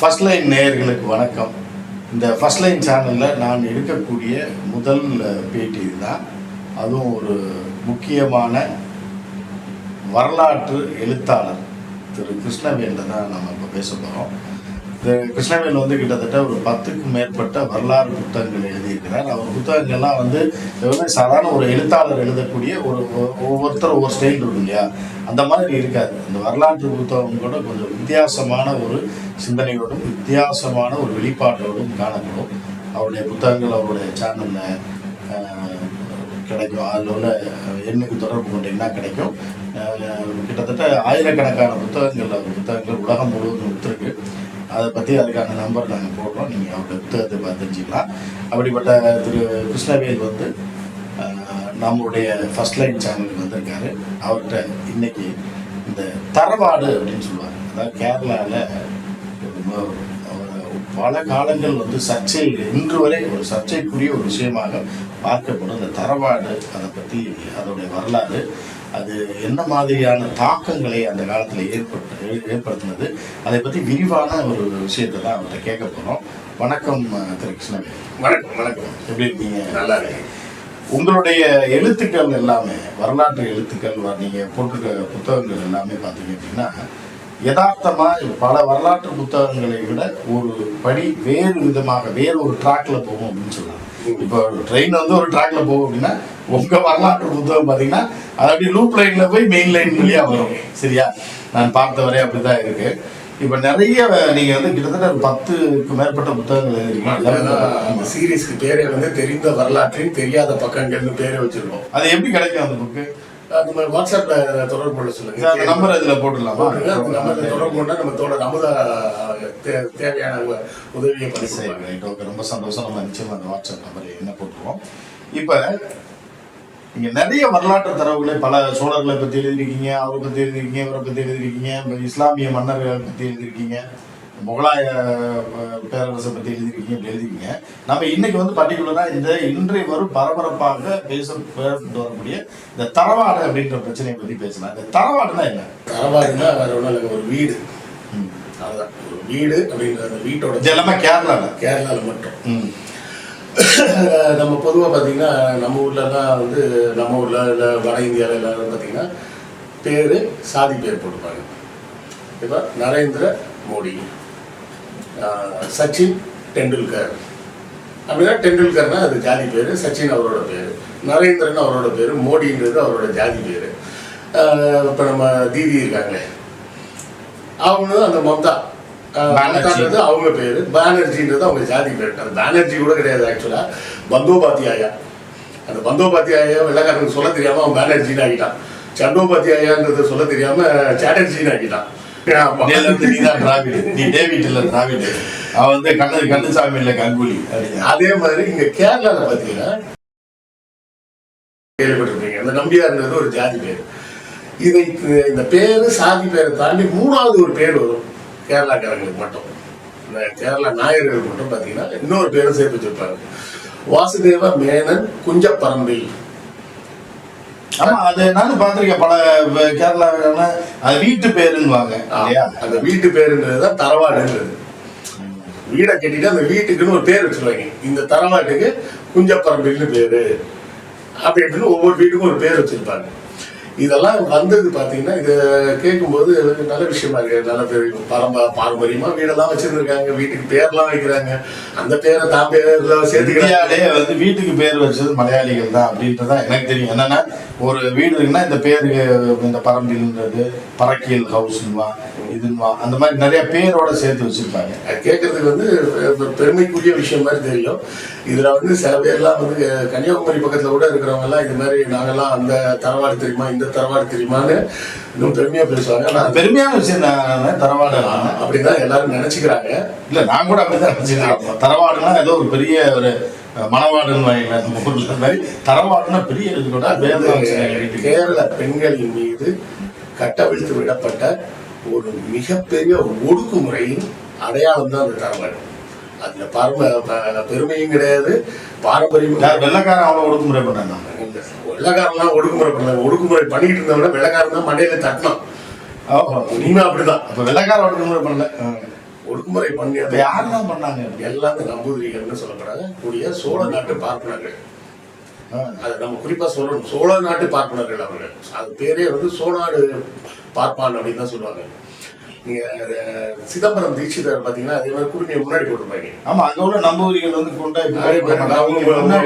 First line நேயர்களுக்கு வணக்கம். இந்த ஃபர்ஸ்ட் லைன் சேனலில் நான் எடுக்கக்கூடிய முதல் பேட்டி இதுதான். அதுவும் ஒரு முக்கியமான வரலாற்று எழுத்தாளர் திரு கிருஷ்ணவேல தான் நம்ம இப்போ பேச போகிறோம் கிருஷ்ணவேல் வந்து கிட்டத்தட்ட ஒரு பத்துக்கும் மேற்பட்ட வரலாறு புத்தகங்கள் எழுதியிருக்கிறார். அவர் புத்தகங்கள்லாம் வந்து வெறும் சாதாரண ஒரு எழுத்தாளர் எழுதக்கூடிய ஒரு ஒவ்வொருத்தரும் ஒவ்வொருத்தர் ஒவ்வொரு ஸ்டைல் இருக்கும் இல்லையா? அந்த மாதிரி இருக்காது. இந்த வரலாற்று புத்தகம் கூட கொஞ்சம் வித்தியாசமான ஒரு சிந்தனையோடும் வித்தியாசமான ஒரு வெளிப்பாட்டோடும் காணப்படும். அவருடைய புத்தகங்கள் அவருடைய சேனலில் கிடைக்கும். அதில் உள்ள எண்ணுக்கு தொடர்பு கொண்டீங்கன்னா கிடைக்கும். கிட்டத்தட்ட ஆயிரக்கணக்கான புத்தகங்கள் புத்தகங்கள் உலகம் முழுவதும் விற்றுருக்கு அதை பற்றி அதுக்கான நம்பர் நாங்கள் போடுறோம். நீங்கள் அவங்க புத்தகத்தை பார்த்து தெரிஞ்சுக்கலாம். அப்படிப்பட்ட திரு கிருஷ்ணவேல் வந்து நம்முடைய நம்மளுடைய ஃபர்ஸ்ட் லைன் சேனலுக்கு வந்திருக்காரு. அவர்கிட்ட இன்னைக்கு இந்த தரவாடு அப்படின்னு சொல்லுவாங்க. அதாவது கேரளாவில் பல காலங்கள் வந்து சர்ச்சை இன்று வரை ஒரு சர்ச்சைக்குரிய ஒரு விஷயமாக பார்க்கப்படும் இந்த தரவாடு அதை பற்றி அதோடைய வரலாறு. அது என்ன மாதிரியான தாக்கங்களை அந்த காலத்தில் ஏற்பட்டு ஏற்படுத்தினது? அதை பற்றி விரிவான ஒரு விஷயத்தை தான் அவர்கிட்ட கேட்க போகிறோம் வணக்கம் திரு கிருஷ்ணவேல் வணக்கம் வணக்கம். எப்படி இருக்கீங்க? நல்லா உங்களுடைய எழுத்துக்கள் எல்லாமே வரலாற்று எழுத்துக்கள் வ- நீங்க போட்டிருக்க புத்தகங்கள் எல்லாமே பார்த்தீங்க அப்படின்னா யதார்த்தமா பல வரலாற்று புத்தகங்களை விட ஒரு படி வேறு விதமாக வேறு ஒரு ட்ராக்ல போகும் அப்படின்னு சொல்லலாம் இப்போ ட்ரெயின் வந்து ஒரு ட்ராக்ல போகும் அப்படின்னா உங்க வரலாற்று புத்தகம் பார்த்தீங்கன்னா அது அப்படியே லூப் லைன்ல போய் மெயின் லைன் வழியா வரும். சரியா? நான் பார்த்த வரை அப்படிதான் இருக்கு. இப்போ நிறைய நீங்க வந்து கிட்டத்தட்ட ஒரு பத்துக்கு மேற்பட்ட புத்தகங்கள் எழுதிருக்கீங்க. சீரீஸ்க்கு பேரே வந்து தெரிந்த வரலாற்றின் தெரியாத பக்கங்கள்னு பேரே வச்சிருக்கோம். அது எப்படி கிடைக்கும் அந்த புக்கு அது மாதிரி வாட்ஸ்அப்ல தொடர்பு கொள்ள சொல்லுங்க. அந்த நம்பர் இதுல போட்டுடலாமா. அந்த நம்பர்ல தொடர்பு கொண்டா நம்ம தோழர் அமுதா தேவையான உதவியை பண்ணி ஓகே ரொம்ப சந்தோஷம். நம்ம நிச்சயமா அந்த வாட்ஸ்அப் நம்பர் என்ன போட்டுருவோம்? இப்போ நீங்க நிறைய வரலாற்று தரவுகளை பல சோழர்களை பத்தி எழுதிருக்கீங்க அவரை பத்தி எழுதிருக்கீங்க இவரை பத்தி எழுதிருக்கீங்க இப்ப இஸ்லாமிய மன்னர்களை பத்தி எழுதிருக்கீங்க முகலாய பேரரசை பத்தி எழுதிருக்கீங்க இப்படி எழுதிருக்கீங்க நம்ம இன்னைக்கு வந்து பர்டிகுலரா இந்த இன்றைய வரும் பரபரப்பாக பேச வரக்கூடிய இந்த தரவாடு அப்படின்ற பிரச்சனையை பத்தி பேசலாம். இந்த தரவாடுனா என்ன? தரவாடுன்னா வேற இல்லைங்க ஒரு வீடு. அதுதான் ஒரு வீடு அப்படின்ற அந்த வீட்டோட எல்லாமே கேரளால. கேரளால மட்டும். ம். நம்ம பொதுவாக பார்த்தீங்கன்னா நம்ம ஊர்லலாம் வந்து நம்ம ஊரில் இல்லை வட இந்தியாவில் எல்லாரும் பார்த்தீங்கன்னா பேர் சாதி பேர் போட்டுப்பாங்க. இப்போ நரேந்திர மோடி சச்சின் டெண்டுல்கர். அப்படின்னா டெண்டுல்கர்னா அது ஜாதி பேர் சச்சின் அவரோட பேர் நரேந்திரன் அவரோட பேர் மோடின்றது அவரோட ஜாதி பேர். இப்போ நம்ம தீதி இருக்காங்களே அவங்களும் அந்த மம்தா. மம்தான்றது அவங்க பேர். பானர்ஜின்றது அவங்க ஜாதி பேர். அது பானர்ஜி கூட கிடையாது ஆக்சுவலா பந்தோபாத்தியாயா. அந்த பந்தோபாத்தியாயா வெள்ளக்காரனுக்கு சொல்ல தெரியாம அவன் பானர்ஜின்னு ஆகிட்டான். சண்டோபாத்தியாயான்றது சொல்ல தெரியாம சாட்டர்ஜின்னு ஆகிட்டான். அதே மாதிரி இங்க கேரளால பாத்தீங்கன்னா கேள்விப்பட்டிருப்பீங்க. அந்த நம்பியார்ன்றது ஒரு ஜாதி பேர். இதை இந்த பேரு சாதி பேரை தாண்டி மூணாவது ஒரு பேர் வரும். கேரளாக்காரங்களுக்கு மட்டும். இந்த கேரளா நாயர்களுக்கு மட்டும் பாத்தீங்கன்னா இன்னொரு பேரும் சேர்த்து வச்சிருப்பாங்க. வாசுதேவ மேனன் குஞ்சப்பரம்பில் ஆமா அது நானும் பார்த்திருக்கேன். பல வ- கேரளாவில அது வீட்டு இல்லையா அந்த வீட்டு பேருன்றது தான் தரவாடுன்றது. வீடை கட்டிட்டு அந்த வீட்டுக்குன்னு ஒரு பேர் வச்சிருவாங்க. இந்த தரவாட்டுக்கு குஞ்சப்பரம்பில்னு பேரு. அப்படி இப்படின்னு ஒவ்வொரு வீட்டுக்கும் ஒரு பேர் வச்சிருப்பாங்க. இதெல்லாம் வந்தது பார்த்தீங்கன்னா இதை கேட்கும்போது எனக்கு நல்ல விஷயமா இருக்கு. நல்ல பேர் பரம்ப பாரம்பரியமா வீடெல்லாம் வச்சிருந்துருக்காங்க. வீட்டுக்கு பேர்லாம் வைக்கிறாங்க. அந்த பேரை தான் பேர்ல சேர்த்துக்கிறாங்க. வந்து வீட்டுக்கு பேர் வச்சது மலையாளிகள் தான் அப்படின்றதான் எனக்கு தெரியும். என்னன்னா ஒரு வீடு இருக்குன்னா இந்த பேருக்கு இந்த பரம்பில்ன்றது பறக்கியல் ஹவுஸ்னுவா இதுன்னுவா அந்த மாதிரி நிறைய பேரோட சேர்த்து வச்சிருப்பாங்க. அது கேட்கறதுக்கு வந்து பெருமைக்குரிய விஷயம் மாதிரி தெரியும். இதுல வந்து சில பேர்லாம் வந்து கன்னியாகுமரி பக்கத்துல கூட இருக்கிறவங்க எல்லாம் இது மாதிரி நாங்கெல்லாம் அந்த தரவாடு தெரியுமா இந்த தரவாடு தெரியுமான்னு இன்னும் பெருமையா பேசுவாங்க. அது பெருமையான விஷயம் தான் தரவாடு அப்படிதான் எல்லாரும் நினைச்சுக்கிறாங்க. இல்ல நான் கூட அப்படிதான் நினைச்சிருக்கேன் தரவாடுனா ஏதோ ஒரு பெரிய ஒரு மணவாடுன்னு நம்ம ஊர்ல மாதிரி தரவாடுனா பெரிய இது கூட அது வேதம் வந்து வச்சிருக்காங்க வீட்டுக்கு. கேரள பெண்களின் மீது கட்டவிழ்த்து விடப்பட்ட ஒரு மிகப்பெரிய ஒடுக்குமுறையின் அடையாளம் தான் அந்த தரவாடு அதுல பரம பெருமையும் கிடையாது பாரம்பரியமும் யார் வெள்ளக்காரன் அவ்வளவு ஒடுக்குமுறை பண்ணாங்க வெள்ளக்காரன்லாம் ஒடுக்குமுறை பண்ணாங்க ஒடுக்குமுறை பண்ணிட்டு இருந்த விட வெள்ளக்காரன் தான் மண்டையில தட்டணும் ஓஹோ. உண்மை அப்படிதான். அப்ப வெள்ளக்காரன் ஒடுக்குமுறை பண்ணல. ஒடுக்குமுறை பண்ணி இப்ப யாரெல்லாம் பண்ணாங்க? எல்லாமே நம்பூதிரிகள்னு சொல்லப்படாத கூடிய சோழ நாட்டு பார்ப்பனர்கள். அது நம்ம குறிப்பா சொல்லணும். சோழ நாட்டு பார்ப்பனர்கள் அவர்கள். அது பேரே வந்து சோநாடு பார்ப்பான் அப்படின்னு தான் சொல்லுவாங்க. நீங்க அஹ், சிதம்பரம் தீட்சிதர் பாத்தீங்கன்னா அதே மாதிரி குடுமையை முன்னாடி போட்டிருப்பாங்க. ஆமா அங்க உள்ள நம்பூரிகள் வந்து கொண்டா அவங்க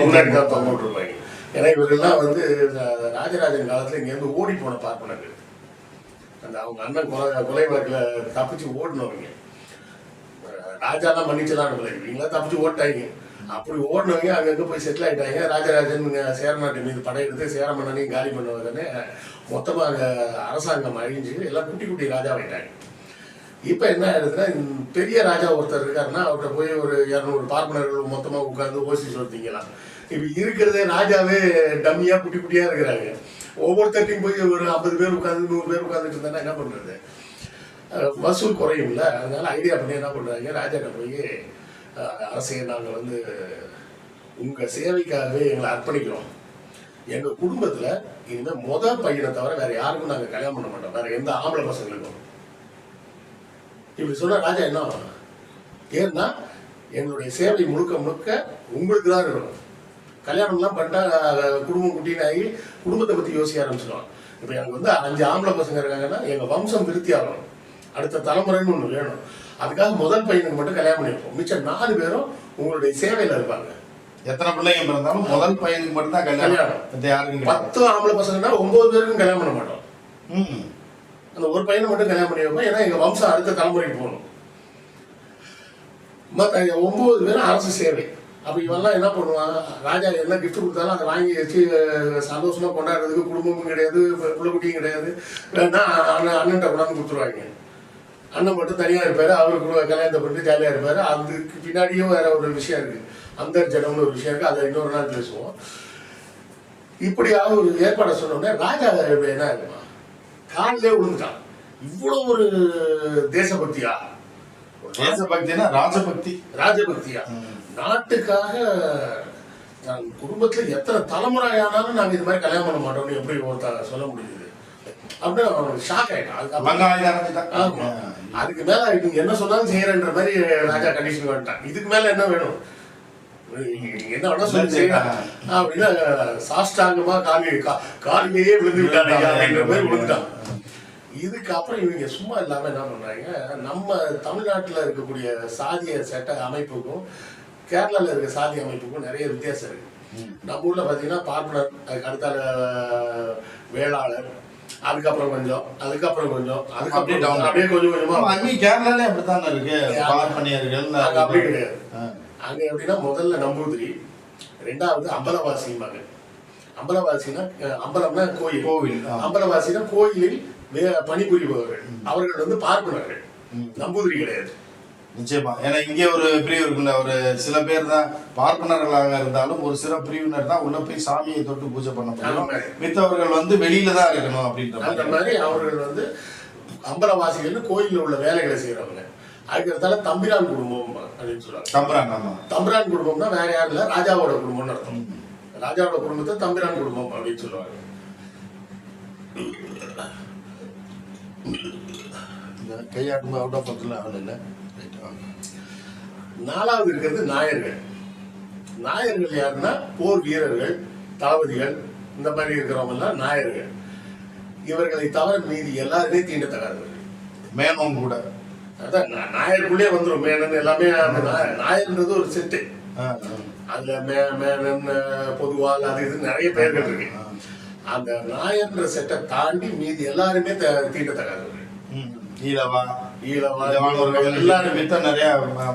முன்னாடி தான் தொங்க விட்டுருப்பாங்க ஏன்னா இவர்கள்லாம் வந்து ராஜராஜன் காலத்துல இங்க இருந்து ஓடி போன பார்ப்பனர்கள். அந்த அவங்க அண்ணன் கொலை கொலை வழக்கில் தப்பிச்சு ஓடினவங்க. அஹ், ராஜாலாம் மன்னிச்செல்லாம் அனுப்பல இவங்களா தப்பிச்சு ஓட்டாங்க. அப்படி ஓடினவங்க அங்கங்க போய் செட்டில் ஆகிட்டாங்க ராஜராஜன் சேரநாட்டு மீது படையெடுத்து சேர மன்னனையும் காலி பண்ண உடனே அங்கே அரசாங்கம் அழிஞ்சு எல்லாம் குட்டி குட்டி ராஜாவாயிட்டாங்க. இப்போ என்ன ஆயிடுதுன்னா பெரிய ராஜா ஒருத்தர் இருக்காருன்னா அவர்கிட்ட போய் ஒரு இரநூறு பார்ப்பனர்கள் மொத்தமாக உட்காந்து ஓசி சொல்லிட்டீங்களாம் இப்போ இருக்கிறதே ராஜாவே டம்மியாக குட்டி குட்டியாக இருக்கிறாங்க. ஒவ்வொருத்தர்ட்டையும் போய் ஒரு ஐம்பது பேர் உட்காந்து நூறு பேர் உட்காந்துட்டு இருந்தா என்ன பண்ணுறது வசூல் குறையும்ல. அதனால ஐடியா பண்ணி என்ன பண்ணுறாங்க ராஜாட்ட போய் அரசே நாங்கள் வந்து உங்கள் சேவைக்காகவே எங்களை அர்ப்பணிக்கிறோம். எங்கள் குடும்பத்தில் இந்த முத பையனை தவிர வேற யாருக்கும் நாங்கள் கல்யாணம் பண்ண மாட்டோம். வேற எந்த ஆம்பளை பசங்களுக்கும். இப்படி சொன்ன ராஜா என்ன ஏன்னா எங்களுடைய சேவை முழுக்க முழுக்க உங்களுக்கு தான் இருக்கணும் கல்யாணம்லாம் பண்ணிட்டா குடும்பம் குட்டினாகி குடும்பத்தை பற்றி யோசிக்க ஆரம்பிச்சிடும் இப்போ எனக்கு வந்து அஞ்சு ஆம்பளை பசங்க இருக்காங்கன்னா எங்கள் வம்சம் விருத்தி ஆகணும் அடுத்த தலைமுறைன்னு ஒன்று வேணும். அதுக்காக முதல் பையனுக்கு மட்டும் கல்யாணம் பண்ணி வைப்போம். மிச்சம் நாலு பேரும் உங்களுடைய சேவையில இருப்பாங்க. எத்தனை பிள்ளைங்க பிறந்தாலும் முதல் பையனுக்கு மட்டும் தான் கல்யாணம் யாருக்கும். பத்து ஆம்பளை பசங்கன்னா ஒன்பது பேருக்கும் கல்யாணம் பண்ண மாட்டோம். ம். அந்த ஒரு பையனை மட்டும் கல்யாணம் பண்ணி வைப்போம். ஏன்னா எங்க வம்சம் அடுத்த தலைமுறைக்கு போகணும். மற்ற ஒன்பது பேரும் அரசு சேவை. அப்ப இவெல்லாம் என்ன பண்ணுவான் ராஜா என்ன gift கொடுத்தாலும் அதை வாங்கி வச்சு அஹ், சந்தோஷமா கொண்டாடுறதுக்கு குடும்பமும் கிடையாது பிள்ளை குட்டியும் கிடையாது. வேணா அண்ணன் அண்ணன்ட்ட கொண்டாந்து கொடுத்துருவாங்க. அண்ணன் மட்டும் தனியா இருப்பாரு அவருக்கு கூட கல்யாணத்தை பண்ணிட்டு ஜாலியா இருப்பாரு. அதுக்கு பின்னாடியும் வேற ஒரு விஷயம் இருக்கு. அந்த ஜனம்னு ஒரு விஷயம் இருக்கு. அதை இன்னொரு நாள் பேசுவோம். இப்படியாக ஒரு ஏற்பாடை சொன்ன உடனே ராஜா என்ன இருக்குமா காலிலே விழுந்துட்டான். இவ்வளவு ஒரு தேசபக்தியா? தேசபக்தினா ராஜபக்தி. ராஜபக்தியா? நாட்டுக்காக நான் குடும்பத்துல எத்தனை தலைமுறை ஆனாலும் நாங்க இது மாதிரி கல்யாணம் பண்ண மாட்டோம்னு எப்படி ஒருத்தர் சொல்ல முடியுது? அவன் ஷாக் ஆயிட்டான். அதுக்கு மேல நீங்க என்ன சொன்னாலும் செய்யறன்ற மாதிரி ராஜா கண்டிஷன் வந்துட்டான். இதுக்கு மேல என்ன வேணும்? என்ன வேணா சொல்லி. அப்படின்னு சாஷ்டாங்கமா காலி கா- காலிலேயே விழுந்து விட்டாங்க அப்படின்ற மாதிரி விழுந்துட்டான் இதுக்கப்புறம் இவங்க சும்மா இல்லாம என்ன பண்றாங்க? நம்ம தமிழ்நாட்டுல இருக்கக்கூடிய சாதிய சட்ட அமைப்புக்கும் கேரளால இருக்க சாதி அமைப்புக்கும் நிறைய வித்தியாசம் இருக்கு. நம்ம ஊர்ல பாத்தீங்கன்னா பார்ப்பனர் அதுக்கு அடுத்தால வேளாளர் அதுக்கப்புறம் கொஞ்சம் அதுக்கப்புறம் கொஞ்சம் அப்படியே அதுக்கப்புறம் down. கொஞ்சம், அப்படியே கொஞ்சம் கொஞ்சமா அங்கேயும் கேரளாலே அப்படித்தானே இருக்கு? பார்ப்பனியர்கள் அங்க அப்படி கிடையாது. அங்க எப்படின்னா முதல்ல நம்பூதிரி ரெண்டாவது அம்பலவாசிம்பாங்க. அம்பலவாசினா அம்பலம்னா கோயில். கோவில். அம்பலவாசினா கோயிலில் பணிபுரிபவர்கள். அவர்கள் வந்து பார்ப்பனர்கள். நம்பூதிரி கிடையாது. நிச்சயமா. ஏன்னா இங்கே ஒரு பிரிவு இருக்குல்ல ஒரு சில பேர் தான் பார்ப்பனர்களாக இருந்தாலும் ஒரு சில பிரிவினர் தான் உள்ள போய் சாமியை தொட்டு பூஜை பண்ண முடியும். மித்தவர்கள் வந்து வெளியில தான் இருக்கணும் அப்படின்ற அந்த மாதிரி. அவர்கள் வந்து அம்பலவாசிகள்னு கோயில்ல உள்ள வேலைகளை செய்யறவங்க அதுக்கடுத்தால தம்பிரான் குடும்பம் அப்படின்னு சொல்றாங்க. தம்புறாங்க ஆமா. தம்பிரான் குடும்பம்னா வேற யாரும் இல்ல ராஜாவோட குடும்பம்னு அர்த்தம். ராஜாவோட குடும்பத்தை தம்பிரான் குடும்பம் அப்படின்னு சொல்லுவாங்க. கையாட்டும் அவுட் ஆஃப் பக்கத்தில் ஆள் இல்லை? நாலாவது இருக்கிறது நாயர்கள். நாயர்கள் யாருன்னா போர் வீரர்கள் தளபதிகள் இந்த மாதிரி இருக்கிறவங்க எல்லாம் நாயர்கள். இவர்களை தவிர மீதி எல்லாருமே தீண்டத்தகாதவர்கள் மேனோம் கூட. அதான் நாயருக்குள்ளே வந்துரும். மேனன் எல்லாமே நாயர்ன்றது ஒரு செட்டு. அதுல மே மேனன் அஹ், பொதுவாள் அது இது நிறைய பெயர்கள் இருக்கு. அந்த நாயர்ன்ற செட்டை தாண்டி மீதி எல்லாருமே தீண்டத்தகாதவர்கள் ஈழவா? ஈழவானவர்கள் எல்லாருமே மித்த நிறைய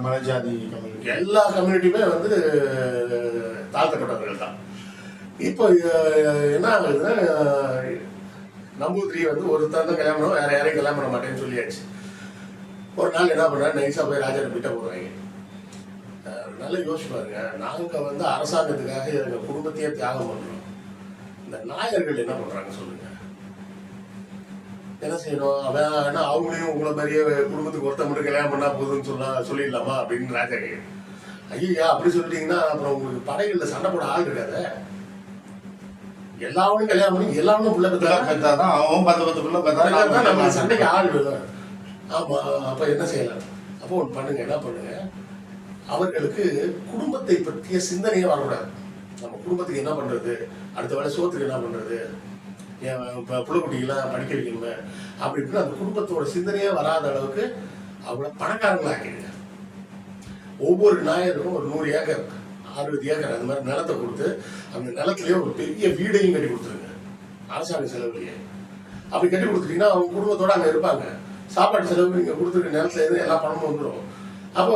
மலைஜாதி கம்யூனிட்டி எல்லா கம்யூனிட்டியுமே வந்து தாழ்த்தப்பட்டவர்கள் தான். இப்போ என்ன ஆகுதுன்னா நம்பூதிரி வந்து ஒருத்தர் தான் கல்யாணம் பண்ணுவோம், வேற யாரையும் கல்யாணம் பண்ண மாட்டேன்னு சொல்லியாச்சு. ஒரு நாள் என்ன பண்ணா நைஸா போய் ராஜா கிட்ட போடுறாங்க நல்லா யோசிச்சு பாருங்க. நாங்க வந்து அரசாங்கத்துக்காக எங்க குடும்பத்தையே தியாகம் பண்றோம் இந்த நாயர்கள் என்ன பண்றாங்க சொல்லுங்க. என்ன செய்யணும்? அவன் என்ன அவங்களையும் உங்களை மாதிரியே குடும்பத்துக்கு ஒருத்தன் மட்டும் கல்யாணம் பண்ணா போதும்னு சொல்ல சொல்லிடலாமா அப்படின்னு ராஜா கேட்குறேன் ஐயா அப்படி சொல்லிட்டீங்கன்னா அப்புறம் உங்களுக்கு படைகள்ல சண்டை போட ஆள் இருக்காத. எல்லாவனும் கல்யாணம் பண்ணி எல்லாவனும் பிள்ளை பெற்றா பெத்தாதான் அவன் பத்து பத்து பிள்ளை தான் நம்மளுக்கு பெத்தா சண்டைக்கு ஆள் வேணும். ஆமா அப்ப என்ன செய்யலாம்? அப்ப அப்போ ஒன்று பண்ணுங்க என்ன பண்ணுங்க? அவர்களுக்கு குடும்பத்தை பற்றிய சிந்தனையே வரக்கூடாது. நம்ம குடும்பத்துக்கு என்ன பண்றது? அடுத்த வேலை சோத்துக்கு என்ன பண்றது? என் படிக்க வைக்கணுமே அப்படி இப்படின்னு அந்த குடும்பத்தோட சிந்தனையே வராத அளவுக்கு அவங்கள பணக்காரங்களாக்கிடுங்க. ஒவ்வொரு நாயருக்கும் ஒரு நூறு ஏக்கர் அறுபது ஏக்கர் அந்த மாதிரி நிலத்தை கொடுத்து அந்த நிலத்திலேயே ஒரு பெரிய வீடையும் கட்டி கொடுத்துருங்க. அரசாங்க செலவுலையே. அப்படி கட்டி கொடுத்துட்டீங்கன்னா அவங்க குடும்பத்தோட அங்கே இருப்பாங்க. சாப்பாடு செலவு நீங்கள் கொடுத்துருக்க நிலத்துல இருந்து எல்லா பணமும் வந்துடும் அப்போ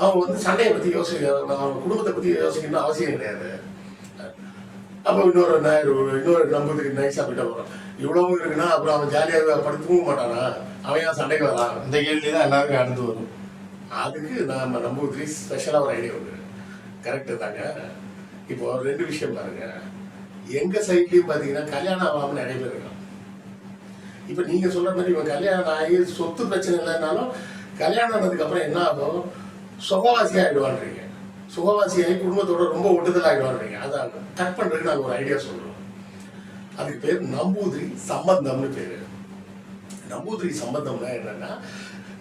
அவங்க வந்து சண்டையை பற்றி யோசிக்க அவங்க குடும்பத்தை பற்றி யோசிக்கணும்னு அவசியம் கிடையாது. அப்போ இன்னொரு இன்னொரு நம்புறதுக்கு நைஸாக போயிட்டு வரோம். இவ்வளவு இருக்குன்னா அப்புறம் அவன் ஜாலியாக படுத்து தூங்க மாட்டானா? அவன் ஏன் சண்டைக்கு வரான்? இந்த கேள்வி தான் எல்லாருக்கும் அடுத்து வரும். அதுக்கு நாம நம்பூதிரி ஸ்பெஷலாக ஒரு ஐடியா உண்டு. கரெக்டு தாங்க. இப்போ ரெண்டு விஷயம் பாருங்க. எங்க சைட்லயும் பார்த்தீங்கன்னா கல்யாணம் ஆகாம நிறைய பேர் இருக்கான் இப்போ நீங்க சொல்ற மாதிரி இவன் கல்யாணம் ஆகி சொத்து பிரச்சனை இல்லைனாலும் கல்யாணம் ஆனதுக்கு அப்புறம் என்ன ஆகும்? சுகவாசி ஆயிடுவான்றீங்க. சுகவாசி ஆகி குடும்பத்தோட ரொம்ப ஒட்டுதல் ஆயிடுவான்றீங்க அதை கட் பண்றதுக்கு நாங்கள் ஒரு ஐடியா சொல்றோம். அதுக்கு பேர் நம்பூதிரி சம்பந்தம்னு பேரு. நம்பூதிரி சம்பந்தம்னா என்னன்னா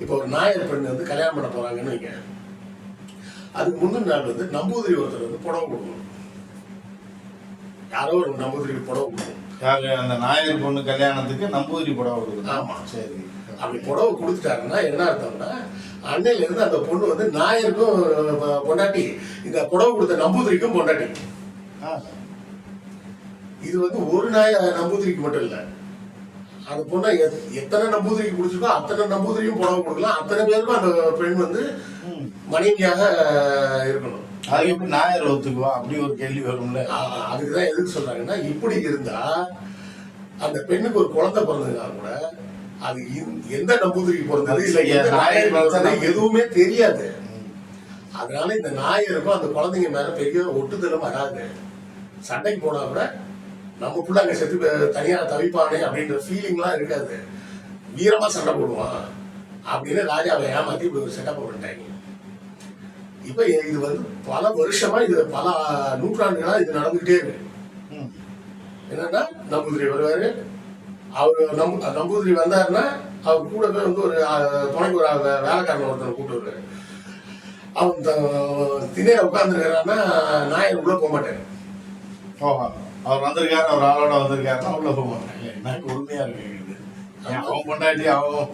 இப்போ ஒரு நாயர் பெண் வந்து கல்யாணம் பண்ண போறாங்கன்னு வைங்க. அதுக்கு முந்தின நாள் வந்து நம்பூதிரி ஒருத்தர் வந்து புடவை கொடுக்கணும். யாரோ ஒரு நம்பூதிரிக்கு புடவை கொடுக்கணும். அந்த நாயர் பொண்ணு கல்யாணத்துக்கு நம்பூதிரி புடவை கொடுக்கணும். ஆமா. சரி. அப்படி புடவை கொடுத்துட்டாருன்னா என்ன அர்த்தம்னா அன்னையில இருந்து அந்த பொண்ணு வந்து நாயருக்கும் பொண்டாட்டி இந்த புடவை கொடுத்த நம்பூதிரிக்கும் பொண்டாட்டி. இது வந்து ஒரு நாய நம்பூதிரிக்கு மட்டும் இல்ல. அந்த பொண்ணை எத்- எத்தனை நம்பூதிரிக்கு பிடிச்சிருக்கோ அத்தனை நம்பூதிரியும் புடவை கொடுக்கலாம். அத்தனை பேருக்கும் அந்த பெண் வந்து. மனைவியாக இருக்கணும். அதுக்கு எப்படி நாயர் ஒத்துக்குவா? அப்படி ஒரு கேள்வி வரும்ல. அதுக்குதான் எதுக்கு சொல்றாங்கன்னா இப்படி இருந்தா அந்த பெண்ணுக்கு ஒரு குழந்தை பிறந்ததுனா கூட அது எந்த நம்பூதிரிக்கு பிறந்தது இல்ல எந்த நாயர் பிறந்தது எதுவுமே தெரியாது. அதனால இந்த நாயருக்கும் அந்த குழந்தைங்க மேல பெரிய ஒட்டுதலும் வராது. சண்டைக்கு போனா கூட நம்ம புள்ள அங்க செத்து போ- தனியா தவிப்பானே அப்படின்ற ஃபீலிங்லாம் இருக்காது. வீரமா சண்டை போடுவான் அப்படின்னு ராஜாவை ஏமாத்தி இப்படி ஒரு செட்டப் பண்ணிட்டாங்க. இப்ப இது வந்து பல வருஷமா இது பல நூற்றாண்டுகளா இது நடந்துகிட்டே இருக்கு. என்னன்னா நம்பூதிரி வருவாரு அவர் நம்பு நம்பூதிரி வந்தாருன்னா அவர் கூடவே வந்து ஒரு துணைக்கு ஒரு வேலைக்காரன் ஒருத்தனை கூட்டு வருவாரு. அவன் த- திண்ணையில உட்காந்துருக்கிறான்னா நாயர் உள்ள போக மாட்டாரு ஓஹோ. அவர் வந்திருக்காரு அவர் ஆளோட வந்திருக்காருன்னா உள்ள போக மாட்டாங்க எனக்கு உண்மையா இருக்கு அவன் பொண்டாட்டி அவன்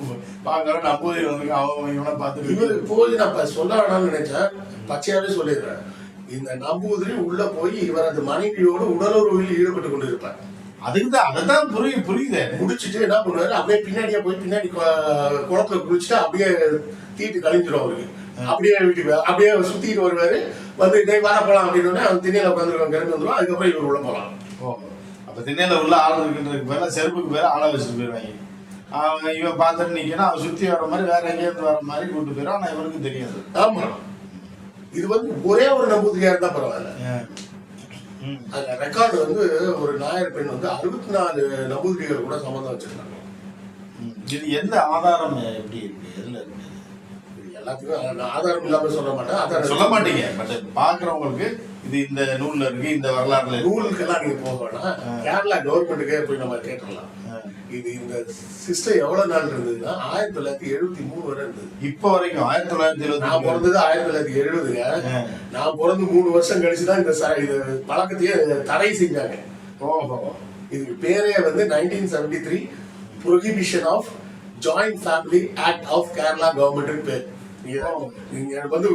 பாக்குற நம்பூதிரி வந்திருக்கான் அவன் இவனை இவரு பார்த்துட்டு போய் நான் சொல்ல வேணாம்னு நினைச்சேன் பச்சையாவே சொல்லிடுறேன். இந்த நம்பூதிரி உள்ள போய் இவரது மனைவியோடு உடலுறவில் ஈடுபட்டு கொண்டு இருப்பார் அதுக்கு தான் அதைத்தான் புரியுது புரியுது. முடிச்சிட்டு என்ன பண்ணுவாரு? அப்படியே பின்னாடியே போய் பின்னாடி குளத்துல குளிச்சுட்டு அப்படியே தீட்டு கழிஞ்சிடும் அவருக்கு. அப்படியே வீட்டுக்கு அப்படியே சுத்திட்டு வருவாரு. வந்து டேய் வர போலாம் அப்படின்னு அவன் திண்ணையில உட்காந்துருவான் கிளம்பி வந்துருவான். அதுக்கப்புறம் இவர் உள்ள ஓ. அப்ப திண்ணையில உள்ள ஆள் இருக்கின்றதுக்கு பேர செருப்புக்கு பேர ஆளை வச்சுட்டு போயிடுவாங்க அவன் இவன் பார்த்துட்டு நிக்கணும். அவன் சுத்தி வர மாதிரி வேற எங்கேயிருந்து வர மாதிரி கூட்டு போயிடும் ஆனா இவருக்கு தெரியாது. ஆமா. இது வந்து ஒரே ஒரு நம்பூதிரியா இருந்தா பரவாயில்ல. அந்த ரெக்கார்டு வந்து ஒரு நாயர் பெண் வந்து அறுபத்தி நாலு நம்பூதிரிகள் கூட சம்மந்தம் வச்சிருக்காங்க. இது எந்த ஆதாரம் எப்படி இருக்கு? எதுல இருக்கு? எல்லாத்துக்கும் ஆதாரம் இல்லாம சொல்ல மாட்டேன். ஆதாரம் சொல்ல மாட்டீங்க. பட் பாக்குறவங்களுக்கு இது இந்த நூல்ல இருக்கு இந்த வரலாறுல நூலுக்கெல்லாம் நீங்க போக வேணாம். கேரளா கவர்மெண்ட்டுக்கே போய் நம்ம கேட்டுடலாம். இது இந்த சிஸ்டம் எவ்வளவு நாள் இருந்ததுன்னா ஆயிரத்தி தொள்ளாயிரத்தி எழுபத்தி மூணு வரை இருந்தது. இப்போ வரைக்கும் ஆயிரத்தி தொள்ளாயிரத்தி நான் எழுபத்தி பிறந்தது ஆயிரத்தி தொள்ளாயிரத்தி எழுபதுங்க ஆ. நான் பிறந்து மூணு வருஷம் கழிச்சு தான் இந்த இது பழக்கத்தையே தடை செஞ்சாங்க. ஓஹோ. இதுக்கு பேரே வந்து nineteen seventy three prohibition of joint family act of Kerala government பேர். எனக்கு வந்து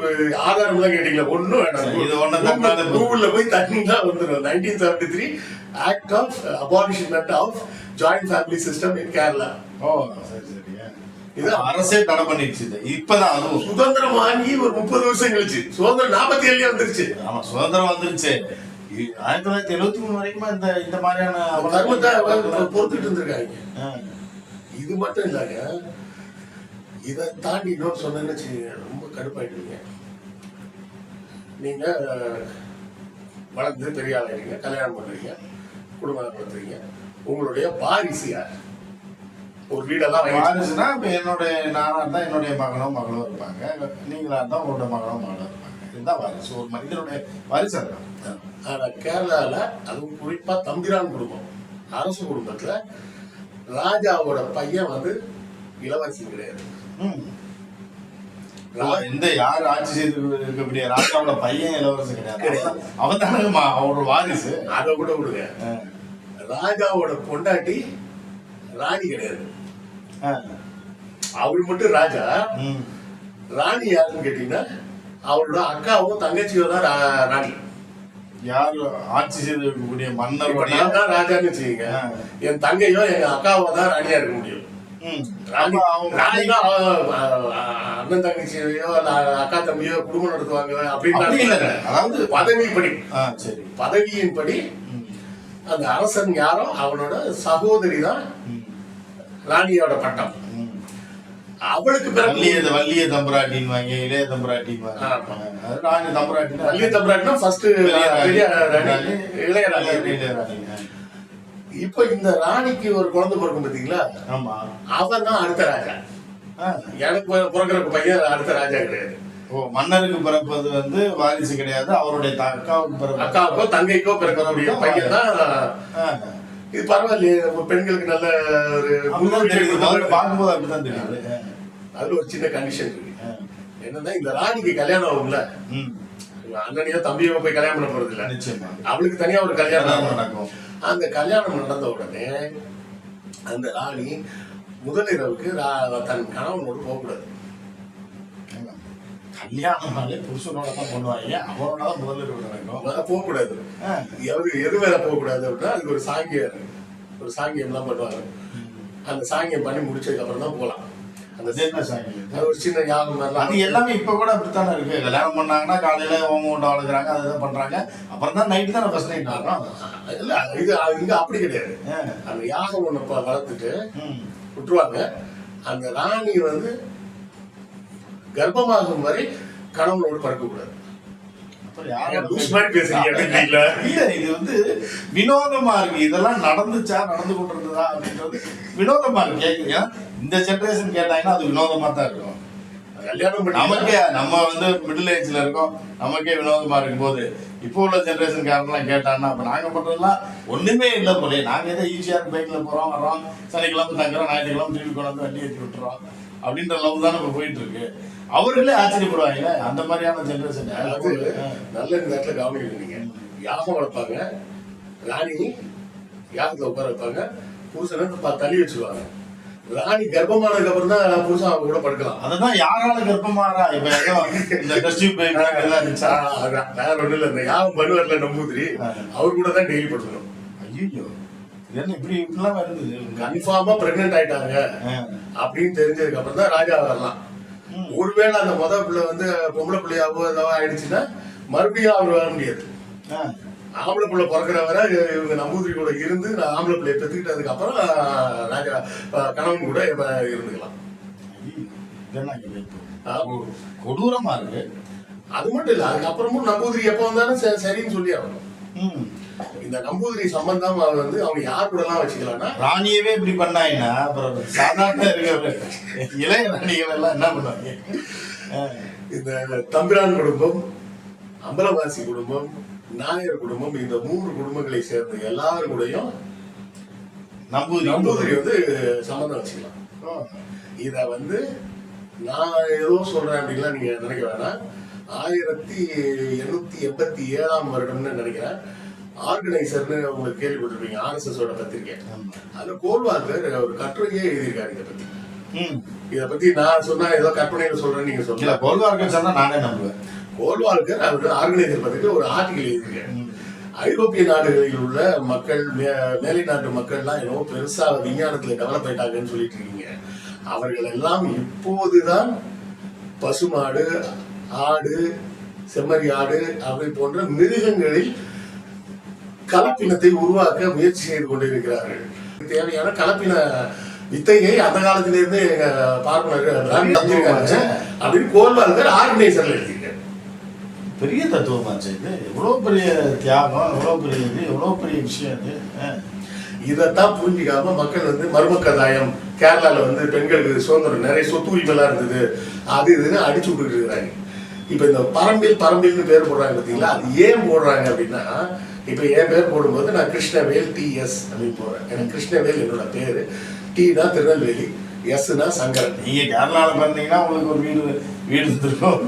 ஆதாரம் தான் கேட்டீங்களா? ஒண்ணும் வேண்டாம். இது போகுது. கூகுள்ல போய் வந்துடும் nineteen seventy three act of abolishment of joint family system in Kerala ஓ சரி சரி இது இது அரசே தடை பண்ணிடுச்சு இது. இப்பதான் அதுவும் சுதந்திரம் வாங்கி ஒரு முப்பது வருஷம் கழிச்சு. சுதந்திரம் நாற்பத்தி ஏழுலயே வந்துருச்சு. ஆமா சுதந்திரம் வந்துருச்சு. ஆயிரத்தி தொள்ளாயிரத்தி எழுபத்தி மூணு வரைக்குமா இந்த இந்த மாதிரியான பொறுத்துட்டு இருந்திருக்காங்க. இது மட்டும் இல்லைங்க இதை தாண்டி இன்னொரு சொன்னேன்னு வச்சுக்கோங்க, ரொம்ப கடுப்பாயிடுவீங்க நீங்க அஹ், வளர்ந்து பெரிய ஆளாயிருங்க கல்யாணம் பண்றீங்க குடும்பம் நடத்துறீங்க. உங்களுடைய வாரிசு யார்? ஒரு வீடெல்லாம் வாரிசுனா இப்ப என்னுடைய நானா இருந்தா என்னுடைய மகனோ மகளோ இருப்பாங்க. நீங்களா இருந்தா உங்களோட மகனோ மகளோ இருப்பாங்க. இதுதான் வாரிசு. ஒரு மனிதனுடைய வாரிசு அதுதான் ஆனா கேரளால அதுவும் குறிப்பா தம்பிரான் குடும்பம். அரசு குடும்பத்துல ராஜாவோட பையன் வந்து இளவரசி கிடையாது. இந்த யார் ஆட்சி செய்து இருக்கக்கூடிய ராஜாவோட பையன் இளவரசன் கிடையாது. அவன் தானே அவரோட வாரிசு. அதை கூட விடுங்க. ராஜாவோட பொண்டாட்டி ராணி கிடையாது. ஆ. அவர் மட்டும் ராஜா. ராணி யாருன்னு கேட்டீங்கன்னா அவரோட அக்காவும் தங்கச்சியும் தான் ராணி. யார் ஆட்சி செய்து இருக்கக்கூடிய நான் தான் ராஜான்னு வச்சுக்கீங்க. என் தங்கையோ எங்க அக்காவோ தான் ராணியா இருக்க முடியும். அண்ணன் தங்கச்சியோ அக்கா தம்பியோ குடும்பம் நடத்துவாங்க அப்படின்னு அதாவது பதவிப்படி ஆ சரி பதவியின்படி ம். அந்த அரசன் யாரோ அவனோட சகோதரி தான். ராணியோட பட்டம். அவளுக்கு வள்ளிய வள்ளிய தம்பராட்டின்னு வாங்க இளைய. அது ராணி தம்பராட்டின்னு வள்ளிய தம்பராட்டினா ஃபர்ஸ்ட் இளைய ராணி இளைய ராணி. இப்ப இந்த ராணிக்கு ஒரு குழந்தை பிறக்கும் பாத்தீங்களா? ஆமா. அவன் தான் அடுத்த ராஜா. எனக்கு பிற- பிறக்கிற பையன் அடுத்த ராஜா கிடையாது. ஓ மன்னருக்கு பிறப்பது வந்து வாரிசு கிடையாது. அவருடைய அக்காவுக்கு பிறப்பு. அக்காவுக்கோ தங்கைக்கோ பிறக்கக்கூடிய பையன் தான். இது பரவாயில்லையே நம்ம பெண்களுக்கு நல்ல ஒரு பார்க்கும்போது அப்படிதான் தெரியுது. அதுல ஒரு சின்ன கண்டிஷன் இருக்கு. என்னன்னா இந்த ராணிக்கு கல்யாணம் ஆகும்ல. அண்ணனையோ தம்பியோ போய் கல்யாணம் பண்ண போறது இல்ல நிச்சயமா. அவளுக்கு தனியா ஒரு கல்யாணம். நடக்கும். அந்த கல்யாணம் நடந்த உடனே அந்த ராணி முதலிரவுக்கு தன் கணவனோடு போகக்கூடாது. கல்யாணம்னாலே புருஷனோட தான் பண்ணுவாங்க. அவரோட தான் முதல்ல நடக்கும். போகக்கூடாது. எவரு எது வேலை போகக்கூடாது அப்படின்னா அதுக்கு ஒரு சாங்கியம் ஒரு சாங்கியம் எல்லாம் பண்ணுவாங்க. அந்த சாங்கியம் பண்ணி முடிச்சதுக்கு அப்புறம் தான் போகலாம் அந்த ஒரு சின்ன யாகம் அது எல்லாமே இப்ப கூட அப்படித்தானே இருக்கு. கல்யாணம் பண்ணாங்கன்னா காலையில ஓமம் கொண்டு வளர்க்குறாங்க அதுதான் பண்றாங்க. அப்புறம் தான் நைட்டு தான் ஃபர்ஸ்ட் நைட் ஆகும் இல்ல இது இங்க அப்படி கிடையாது. அந்த யாகம் ஒண்ணு ப- வளர்த்துட்டு. விட்டுருவாங்க. அந்த ராணி வந்து கர்ப்பமாகும் வரை கணவனோடு பறக்கக்கூடாது இது வந்து வினோதமா இருக்கு. இதெல்லாம் நடந்துச்சா நடந்து கொண்டிருந்ததா அப்படின்றது வினோதமா இருக்கு. கேக்குறீங்க இந்த ஜெனரேஷன் கேட்டாங்கன்னா அது வினோதமா தான் இருக்கும் கல்யாணம் நமக்கே நம்ம வந்து மிடில் ஏஜ்ல இருக்கோம். நமக்கே வினோதமா இருக்கும் போது இப்போ உள்ள ஜெனரேஷன் காரெல்லாம் கேட்டாங்கன்னா அப்ப நாங்க பண்றதெல்லாம் ஒண்ணுமே இல்லை போலே நாங்க ஏதோ ஈஸியா பைக்ல போறோம் வர்றோம் சனிக்கிழமை தங்குறோம் ஞாயிற்றுக்கிழமை திருப்பி கொண்டு வந்து வண்டி ஏற்றி விட்டுறோம். அப்படின்ற லவ் தான் நம்ம போயிட்டு இருக்கு அவர்களே ஆச்சரியப்படுவாங்க அந்த மாதிரியான ஜெனரேஷன் நல்ல இந்த இடத்துல கவனிக்கணும் நீங்க யாகம் வளர்ப்பாங்க ராணி யாகத்துல உட்கார வைப்பாங்க புருஷனை ப- தள்ளி வச்சிருவாங்க. ராணி கர்ப்பமானதுக்கு அப்புறம் தான் புருஷன் அவங்க கூட படுக்கலாம் அதுதான் யாரால கர்ப்பமாறா இப்ப இந்த டெஸ்ட் எல்லாம் இருந்துச்சா அதான். வேற ஒண்ணும் இல்ல இந்த பண்ணுவார்ல நம்பூதிரி ஆ. அவர் கூட தான் டெய்லி படுக்கணும் ஐயோ என்ன இப்படி இப்படிலாம் வருது கன்ஃபார்மா பிரெக்னென்ட் ஆயிட்டாங்க. அப்படின்னு தெரிஞ்சதுக்கு அப்புறம் தான் ராஜா வரலாம். ஒருவேளை அந்த முத பிள்ளை வந்து பொம்பளை பிள்ளையாவோ ஏதோ ஆயிடுச்சுன்னா மறுபடியும் அவர் வர முடியாது. ஆம்பளை பிள்ளை பிறக்கிற வரை இவங்க நம்பூதிரி கூட இருந்து நான் ஆம்பளை பிள்ளைய பெற்றுக்கிட்டதுக்கு அப்புறம் ராஜா கணவன் கூட இருந்துக்கலாம். கொடூரமா இருக்கு அது மட்டும் இல்ல அதுக்கப்புறமும் நம்பூதிரி எப்போ வந்தாலும் சரி- சரின்னு சொல்லி ஆகணும். இந்த நம்பூதிரி சம்பந்தம் அவர் வந்து அவங்க யார் கூட எல்லாம் வச்சுக்கலாம்னா ராணியவே இப்படி பண்ணாங்கன்னா அப்புறம் சாதாரண இருக்கிற இளைய ராணிகள் எல்லாம் என்ன பண்ணுவாங்க. இந்த தம்பிரான் குடும்பம் அம்பலவாசி குடும்பம் நாயர் குடும்பம் இந்த மூன்று குடும்பங்களை சேர்ந்த எல்லாரும் கூடயும் நம்பூதிரி வந்து சம்மந்தம் வச்சுக்கலாம். இத வந்து நான் ஏதோ சொல்றேன் அப்படின்லாம் நீங்க நினைக்க வேணாம் ஆயிரத்தி எண்ணூத்தி எண்பத்தி ஏழாம் வருடம்னு நினைக்கிறேன் ஆர்கனைசர்னு உங்களுக்கு கேள்விப்பட்டிருப்பீங்க ஆர்எஸ்எஸ் ஓட பத்திரிக்கை. அதுல கோல்வால்கர் ஒரு கட்டுரையே எழுதியிருக்காரு இதை பத்தி. இத பத்தி நான் சொன்னா ஏதோ கற்பனையில சொல்றேன் நீங்க இல்ல சொல்லல கோல்வார்க்கர் சொன்னா நானே நம்புவேன் கோல்வால்கர் அவர் ஆர்கனைசர் பத்திட்டு ஒரு ஆர்டிகல் எழுதியிருக்காரு. ஐரோப்பிய நாடுகளில் உள்ள மக்கள் மேலை நாட்டு மக்கள்லாம் என்னவோ பெருசா விஞ்ஞானத்துல டெவலப் ஆயிட்டாங்கன்னு சொல்லிட்டு இருக்கீங்க. அவர்கள் எல்லாம் இப்போதுதான் பசுமாடு ஆடு செம்மறி ஆடு அப்படி போன்ற மிருகங்களில் கலப்பினத்தை உருவாக்க முயற்சி செய்து கொண்டிருக்கிறார்கள். தேவையான கலப்பின வித்தையை அந்த காலத்திலிருந்து எங்க பார்ப்பனர் அப்படின்னு கோல்வால்கர் ஆர்கனைசர்ல எழுதியிருக்காரு பெரிய தத்துவமாச்சு இது எவ்வளோ பெரிய தியாகம் எவ்வளோ பெரிய இது எவ்வளோ பெரிய விஷயம் இது? இதைத்தான் புரிஞ்சிக்காம மக்கள் வந்து மருமக்கதாயம் கேரளாவில் வந்து பெண்களுக்கு சுதந்திரம் நிறைய சொத்து உரிமைலாம் இருந்தது. அது இதுன்னு அடிச்சு விட்டுட்டு இருக்கிறாங்க. இப்போ இந்த பரம்பில் பரம்பில்னு பேர் போடுறாங்க பார்த்தீங்களா? அது ஏன் போடுறாங்க அப்படின்னா இப்போ என் பேர் போடும்போது நான் கிருஷ்ணவேல் டி எஸ் அப்படின்னு போடுறேன். எனக்கு கிருஷ்ணவேல் என்னோட பேர். டி தான் திருநெல்வேலி. எஸ்னா சங்கரன். நீங்க கேரளால பிறந்தீங்கன்னா உங்களுக்கு ஒரு வீடு வீடு இருக்கும்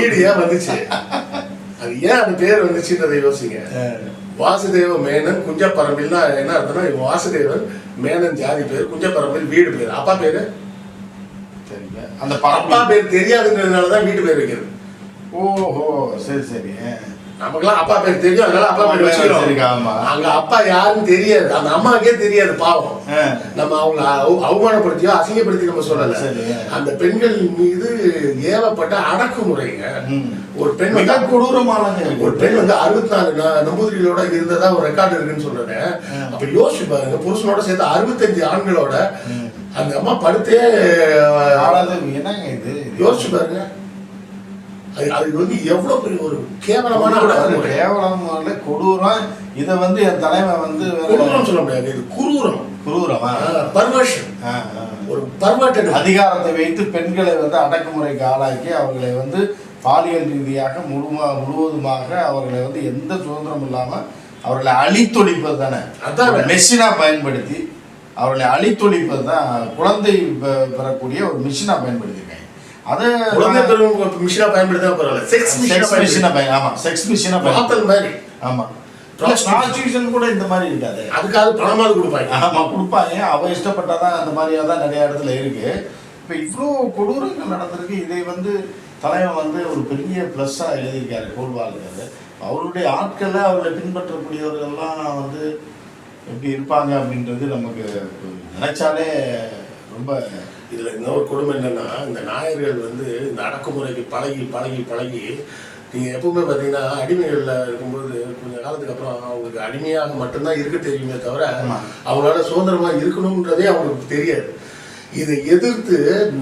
வீடு ஏன் வந்துச்சு? அது ஏன் அந்த பேர் வந்துச்சுன்றதை யோசிங்க. வாசுதேவ மேனன் குஞ்சப்பரம்பில்னா என்ன அர்த்தம்னா வாசுதேவன் மேனன் ஜாதி பேர் குஞ்சப்பரம்பில் வீடு பேர். அப்பா பேரு? சரிங்க அந்த அப்பா பரப்பா பேர் தெரியாதுங்கிறதுனால தான் வீட்டு பேர் வைக்கிறது. ஓஹோ சரி சரி. நமக்கெல்லாம் அப்பா பேர் தெரியும் அதனால அப்பா பேர் வச்சுக்கிறோம். அங்க அப்பா யாருன்னு தெரியாது. அந்த அம்மாக்கே தெரியாது பாவம். நம்ம அவங்கள அவ- அவமானப்படுத்தியோ அசிங்கப்படுத்தி நம்ம சொல்லல. அந்த பெண்கள் மீது ஏவப்பட்ட அடக்குமுறைங்க. ஒரு பெண் மிக வந்து கொடூரமானது. ஒரு பெண் வந்து அறுபத்தி நாலு நம்பூதிரிகளோட இருந்ததா ஒரு ரெக்கார்டு இருக்குன்னு சொல்றேன். அப்ப யோசிச்சு பாருங்க புருஷனோட சேர்த்து அறுபத்தஞ்சு ஆண்களோட அந்த அம்மா படுத்தே ஆளாது என்னங்க இது? யோசிச்சு பாருங்க. அது வந்து எவ்வளவு பெரிய ஒரு கேவலமான கொடூரம், கேவலமான கொடூரம். இதை வந்து என் தலைவன் வந்து குரூரம் சொல்ல முடியாது இது குரூரம். குரூரமா பர்வர்ஷன். ஒரு பர்வர்டட் அதிகாரத்தை வைத்து பெண்களை வந்து அடக்குமுறைக்கு ஆளாக்கி அவர்களை வந்து பாலியல் ரீதியாக முழுமா முழுவதுமாக அவர்களை வந்து எந்த சுதந்திரம் இல்லாம அவர்களை அழித்தொழிப்பது தானே. அதான். ஒரு மெஷினா பயன்படுத்தி அவர்களை அழித்தொழிப்பது தான் குழந்தை பெறக்கூடிய ஒரு மிஷினா பயன்படுத்தியிருக்காங்க அதை குழந்தை பெறும் மிஷினா பயன்படுத்தினா பரவாயில்ல. செக்ஸ் செக்ஸ் மிஷினா பயன் ஆமா செக்ஸ் மிஷினா பயன் மாத்தல் மாதிரி. ஆமா. ப்ராஸ்டியூஷன் கூட இந்த மாதிரி இருக்காது. அதுக்காக பணமாவது கொடுப்பாங்க. ஆமா கொடுப்பாங்க. அவ இஷ்டப்பட்டாதான் அந்த மாதிரியா தான் நிறைய இடத்துல இருக்கு. இப்போ இவ்வளோ கொடூரங்கள் நடந்திருக்கு. இதை வந்து தலைவன் வந்து ஒரு பெரிய ப்ளஸ்ஸாக எழுதியிருக்காரு கோல்வாளுக்கு அவருடைய ஆட்களை அவர்களை பின்பற்றக்கூடியவர்கள்லாம் வந்து எப்படி இருப்பாங்க அப்படின்றது நமக்கு நினைச்சாலே ரொம்ப இதுல இன்னொரு கொடுமை என்னன்னா இந்த நாயர்கள் வந்து இந்த அடக்குமுறைக்கு பழகி பழகி பழகி நீங்க எப்பவுமே பாத்தீங்கன்னா அடிமைகள்ல இருக்கும்போது கொஞ்ச காலத்துக்கு அப்புறம் அவங்களுக்கு அடிமையாக மட்டும்தான் இருக்க தெரியுமே தவிர. அவங்களால சுதந்திரமா இருக்கணும்ன்றதே அவங்களுக்கு தெரியாது. இதை எதிர்த்து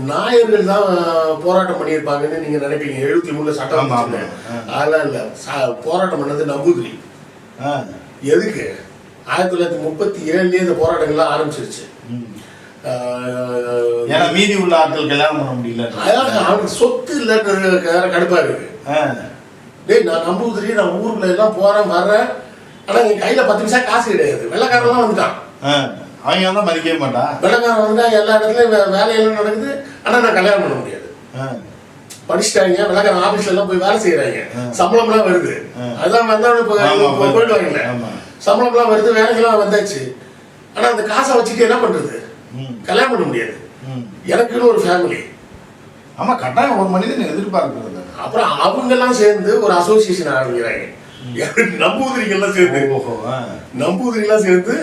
நாயர்கள் தான் போராட்டம் பண்ணியிருப்பாங்கன்னு நீங்க நினைப்பீங்க. எழுபத்தி மூணுல சட்டம். அதெல்லாம் இல்ல. போராட்டம் பண்ணது நம்பூதிரி. எதுக்கு? ஆயிரத்தி தொள்ளாயிரத்தி முப்பத்தி ஏழுலயே இந்த போராட்டங்கள்லாம் ஆரம்பிச்சிருச்சு. ஏன்னா மீதி உள்ள ஆட்கள் கல்யாணம் பண்ண முடியல. அவனுக்கு சொத்து இல்லைன்றது வேற கடுப்பா இருக்கு. டேய் நான் நம்பூதிரி நான் ஊருக்குள்ள எல்லாம் போறேன் வர்றேன். ஆனா என் கையில பத்து பைசா காசு கிடையாது. வெள்ளக்காரன் வந்துட்டான். அவங்க வந்து மதிக்கவே மாட்டான் வெள்ளக்காரன் வந்தா எல்லா இடத்துலயும் வேலையெல்லாம் நடக்குது. ஆனா நான் கல்யாணம் பண்ண முடியாது. படிச்சுட்டாங்க வெள்ளக்காரன் ஆபீஸ்ல எல்லாம் போய் வேலை செய்யறாங்க சம்பளம்லாம் வருது. ஆ. அதான் வந்தவங்க இப்போ ஆமா, இப்போ போயிடுவாங்கல்ல ஆமா. சம்பளம்லாம் வருது வேலைக்கெல்லாம் வந்தாச்சு. ஆனா அந்த காசை வச்சுட்டு என்ன பண்றது? கல்யாணம் பண்ண முடியாது. ம். எனக்குன்னு ஒரு ஃபேமிலி ஆமா கட்டாயம் ஒரு மனிதன் எதிர்பார்க்கிறது அப்புறம் அவங்க எல்லாம் சேர்ந்து ஒரு அசோசியேஷன் ஆரம்பிக்கிறாங்க. நம்பூதிரிகள்லாம் சேர்ந்து. நம்பூதிரிலாம் சேர்ந்து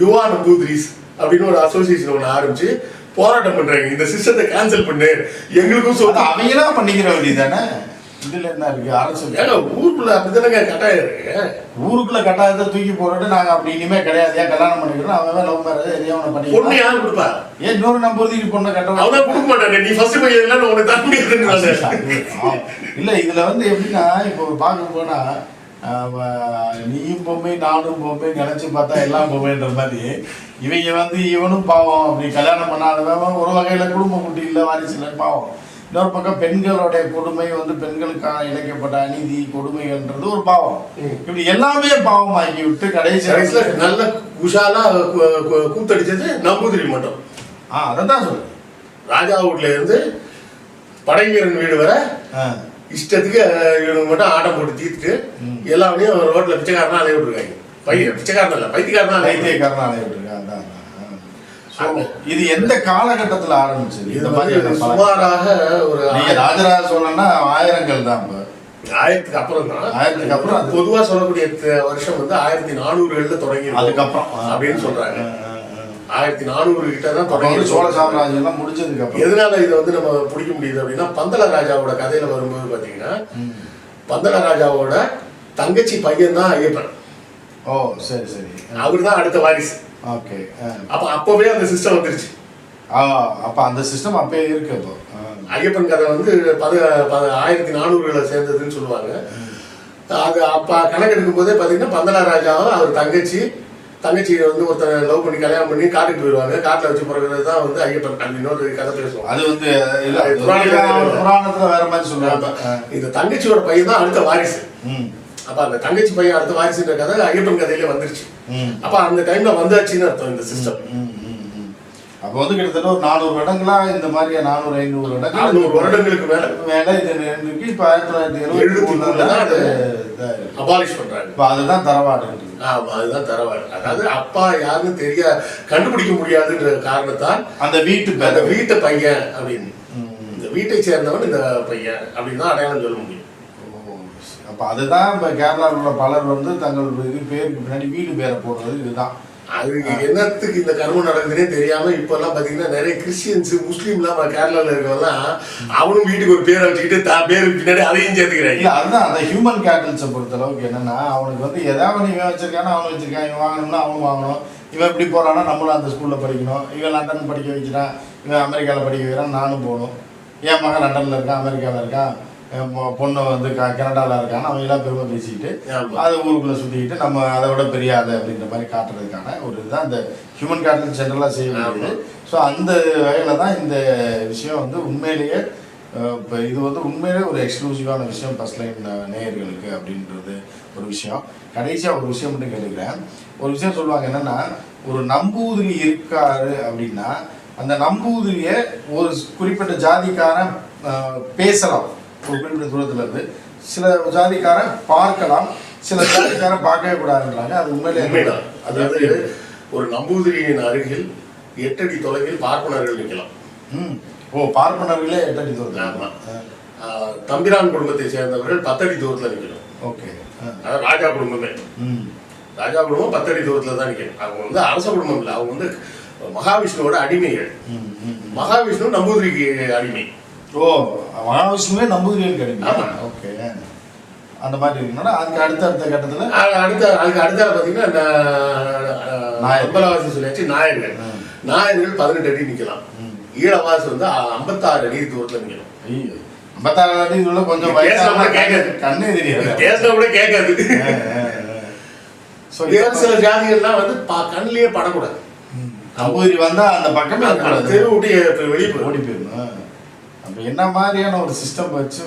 யுவா நம்பூதிரிஸ் அப்படின்னு ஒரு அசோசியேஷன் ஒன்று ஆரம்பிச்சு போராட்டம் பண்றாங்க. இந்த சிஸ்டத்தை கேன்சல் பண்ணு. எங்களுக்கும் அது சொத்து அவங்களா பண்ணிக்கிற வேண்டியதானே இதுல என்ன இருக்கு? அரசு ஏங்க ஊருக்குள்ள அப்படித்தானங்க கட்டாயம் இருக்கு? ஊருக்குள்ள கட்டாயத்தை தூக்கி போட்டுட்டு நாங்க அப்படி இனிமே கிடையாது. ஏன் கல்யாணம் பண்ணிக்கிறோம்? அவன் லவ் மேரேஜ் எதையோ அவனை பொண்ணு பண்ணிக்கலாம் யாரு கொடுப்பா? ஏன் இன்னொரு நம்பூதிரி பொண்ணை கட்ட அவனா கொடுக்க மாட்டாங்க நீ ஃபர்ஸ்ட் பையன் எல்லாம் உனக்கு ஆ, இல்ல இதுல வந்து எப்படின்னா இப்போ பார்க்க போனா நீயும் பொம்மை நானும் பொம்மை நினைச்சு பார்த்தா எல்லாம் பொம்மைன்ற மாதிரி. இவங்க வந்து இவனும் பாவம். அப்படி கல்யாணம் பண்ணாதவன் ஒரு வகையில குடும்ப குட்டி இல்லை வாரிசு இல்லை பாவம். இன்னொரு பக்கம் பெண்களுடைய கொடுமை வந்து பெண்களுக்கான இழைக்கப்பட்ட அநீதி கொடுமைகள்ன்றது ஒரு பாவம். இப்படி எல்லாமே பாவமாக்கி விட்டு கடைசி நல்ல குஷாலா கூத்தடிச்சது நம்பூதிரி மட்டும் ஆ அதை தான் சொல்றேன் ராஜா வீட்ல இருந்து படைவீரன் வீடு வரை இஷ்டத்துக்கு அஹ், இவனுங்க மட்டும் ஆட்டம் போட்டு தீர்த்துட்டு. எல்லாமே ரோட்ல பிச்சைக்காரனா அலைய விட்டுருக்காங்க பையன் பிச்சைக்காரன் இல்ல பைத்தியக்காரனா அலைய விட்டுருக்காங்க. வைத்தியக்காரன் அலையிட்டு அதான் அதான். So, இது எந்த காலகட்டத்துல ஆரம்பிச்சது இந்த பழக்கம்? சுமாராக ஒரு நீங்க ராஜராஜ சோழன்னா ஆயிரங்கள் தான் இப்ப. ஆயிரத்துக்கு அப்புறம் தான் ஆயிரத்துக்கு அப்புறம் அது- பொதுவா சொல்லக்கூடிய வருஷம் வந்து ஆயிரத்தி நானூறுகள்ல தொடங்கி. அதுக்கப்புறம் அப்படின்னு சொல்றாங்க. ஆயிரத்தி நானூறு கிட்ட தான் தொடங்கி சோழ இருக்கும். சாம்ராஜ்யம் எல்லாம் முடிஞ்சதுக்கு அப்புறம் எதனால இதை வந்து நம்ம பிடிக்க முடியுது அப்படின்னா பந்தல ராஜாவோட கதையில வரும்போது பாத்தீங்கன்னா பந்தல ராஜாவோட தங்கச்சி பையன் தான் ஐயப்பன் ஓ சரி சரி அவர் தான் அடுத்த வாரிசு ஓகே அப்ப அப்பவே அந்த சிஸ்டம் வந்துருச்சு. அப்ப அந்த சிஸ்டம் அப்பயே இருக்கு அப்போ. ஆ. ஐயப்பன் கதை வந்து பத பத ஆயிரத்தி நானூறுகளை சேர்ந்ததுன்னு சொல்லுவாங்க. அது அப்ப கணக்கெடுக்கும் போதே பாத்தீங்கன்னா பந்தல ராஜாவும் அவர் தங்கச்சி தங்கச்சியை வந்து ஒருத்தர் லவ் பண்ணி கல்யாணம் பண்ணி காட்டுக்கு போயிடுவாங்க காட்டுல வச்சு பிறகுறது தான் வந்து ஐயப்பன் அது இன்னொரு கதை பேசுவோம் அது வந்து புராணத்துல- வேற மாதிரி சொல்றாங்க ஆ. இந்த தங்கச்சியோட பையன் தான் அடுத்த வாரிசு. அப்ப அந்த தங்கச்சி பையன் அடுத்த வாரிசுன்ற கதை ஐயப்பன் கதையில வந்துருச்சு. அப்ப அந்த டைம்ல வந்தாச்சுன்னு அர்த்தம் இந்த சிஸ்டம். அப்போ வந்து கிட்டத்தட்ட ஒரு நானூறு வருடங்களா இந்த மாதிரி நானூறு ஐநூறு நானூறு வருடங்கள் வருடங்களுக்கு மேல. மேல இது இருக்கு இப்போ ஆயிரத்தி தொள்ளாயிரத்தி எழுபத்தி மூணுல தான் அது. அபாலிஷ் பண்றாங்க. இப்போ அதுதான் தரவாடுன்றது ஆமா அதுதான் தரவாடு. அதாவது அப்பா யாருன்னு தெரிய கண்டுபிடிக்க முடியாதுன்ற காரணத்தால் அந்த வீட்டு அந்த வீட்டு பையன் அப்படின்னு. இந்த வீட்டை சேர்ந்தவன் இந்த பையன் அப்படின்னு தான் அடையாளம் சொல்ல முடியும். அப்போ அதுதான் இப்போ கேரளாவில் உள்ள பலர் வந்து தங்கள் இது பேருக்கு பின்னாடி வீடு பேரை போடுறது இதுதான். அது என்னத்துக்கு இந்த கர்மம் நடக்குதுன்னே தெரியாம இப்ப எல்லாம் பாத்தீங்கன்னா நிறைய கிறிஸ்டியன்ஸ் முஸ்லீம்லாம் நம்ம கேரளால இருக்கவங்கலாம் அவனும் வீட்டுக்கு ஒரு பேரை வச்சுக்கிட்டு தான் பேருக்கு பின்னாடி அதையும் சேர்த்துக்கிறாங்க. இல்ல அதுதான். அந்த ஹியூமன் கேட்டல்ஸை பொறுத்த அளவுக்கு என்னன்னா அவனுக்கு வந்து எதாவது இவன் வச்சிருக்கானா அவன் வச்சிருக்கான். இவன் வாங்கணும்னா அவன் வாங்கணும். இவன் இப்படி போறானா நம்மளும் அந்த ஸ்கூல்ல படிக்கணும். இவன் லண்டன் படிக்க வைக்கிறான். இவன் அமெரிக்காவில் படிக்க வைக்கிறான். நானும் போகணும். என் மகன் லண்டன்ல இருக்கான் அமெரிக்காவில் இருக்கான். பொண்ணு வந்து க கனடாவில் அவங்க எல்லாம் பெருமை பேசிக்கிட்டு. அது ஊருக்குள்ள சுத்திக்கிட்டு நம்ம அதை விட பெரிய ஆளு அப்படின்ற மாதிரி காட்டுறதுக்கான ஒரு இதுதான் இந்த ஹியூமன் கேட்டல் ஜென்ரலாக செய்ய வேண்டியது. ஸோ அந்த வகையில் தான் இந்த விஷயம் வந்து உண்மையிலேயே இப்போ இது வந்து உண்மையிலே ஒரு எக்ஸ்க்ளூசிவான விஷயம் ஃபர்ஸ்ட் லைன் நேயர்களுக்கு அப்படின்றது ஒரு விஷயம். கடைசியாக ஒரு விஷயம் மட்டும் கேட்டுக்கிறேன். ஒரு விஷயம் சொல்லுவாங்க என்னன்னா ஒரு நம்பூதிரி இருக்காரு அப்படின்னா அந்த நம்பூதிரியை ஒரு குறிப்பிட்ட ஜாதிக்காரன் பேசலாம். ஒரு குறிப்பிட்ட தூரத்துல இருந்து சில ஜாதிக்காரன் பார்க்கலாம் சில ஜாதிக்காரன் பார்க்கவே கூடாதுன்றாங்க அது உண்மையிலே உண்மைதான் அது அதாவது ஒரு நம்பூதிரியின் அருகில் எட்டடி தொலைவில் பார்ப்பனர்கள் நிற்கலாம். ம். ஓ பார்ப்பனர்களே எட்டடி தூரத்தில். ஆமா. ஆஹ், தம்பிரான் குடும்பத்தை சேர்ந்தவர்கள் பத்தடி தூரத்துல நிற்கணும். ஓகே. அதாவது ராஜா குடும்பமே. ம். ராஜா குடும்பம் பத்தடி தூரத்துல தான் நிற்கணும் அவங்க வந்து அரச குடும்பம் இல்லை. அவங்க வந்து மகாவிஷ்ணுவோட அடிமைகள். மகாவிஷ்ணு நம்பூதிரிக்கு அடிமை. ஓ மகாவிஷ்ணுவே நம்பூதிரியில் கிடைக்கும். ஓகே. அந்த மாதிரி இருக்குன்னா அதுக்கு அடுத்த அடுத்த கட்டத்தில்? அடுத்த அதுக்கு அடுத்த பார்த்தீங்கன்னா. அம்பலவாசி சொல்லியாச்சு நாயர்கள். நாயர்கள் பதினெட்டு அடி நிற்கலாம். ஈழவாசி வந்து ஐம்பத்தாறு அடி தூரத்துல நிற்கணும் ஐயோ. ஐம்பத்தாறு அடி உள்ள கொஞ்சம் கேட்காது. கண்ணே தெரியாது. பேசினா கூட கேட்காது. சில ஜாதிகள்லாம் வந்து பா- கண்ணிலேயே படக்கூடாது. நம்பூதிரி வந்தா அந்த பக்கமே. தெரு விட்டு வெளியே போயிடும். ஓடி போயிடணும். என்ன மாதிரியான ஒரு சிஸ்டம் வச்சு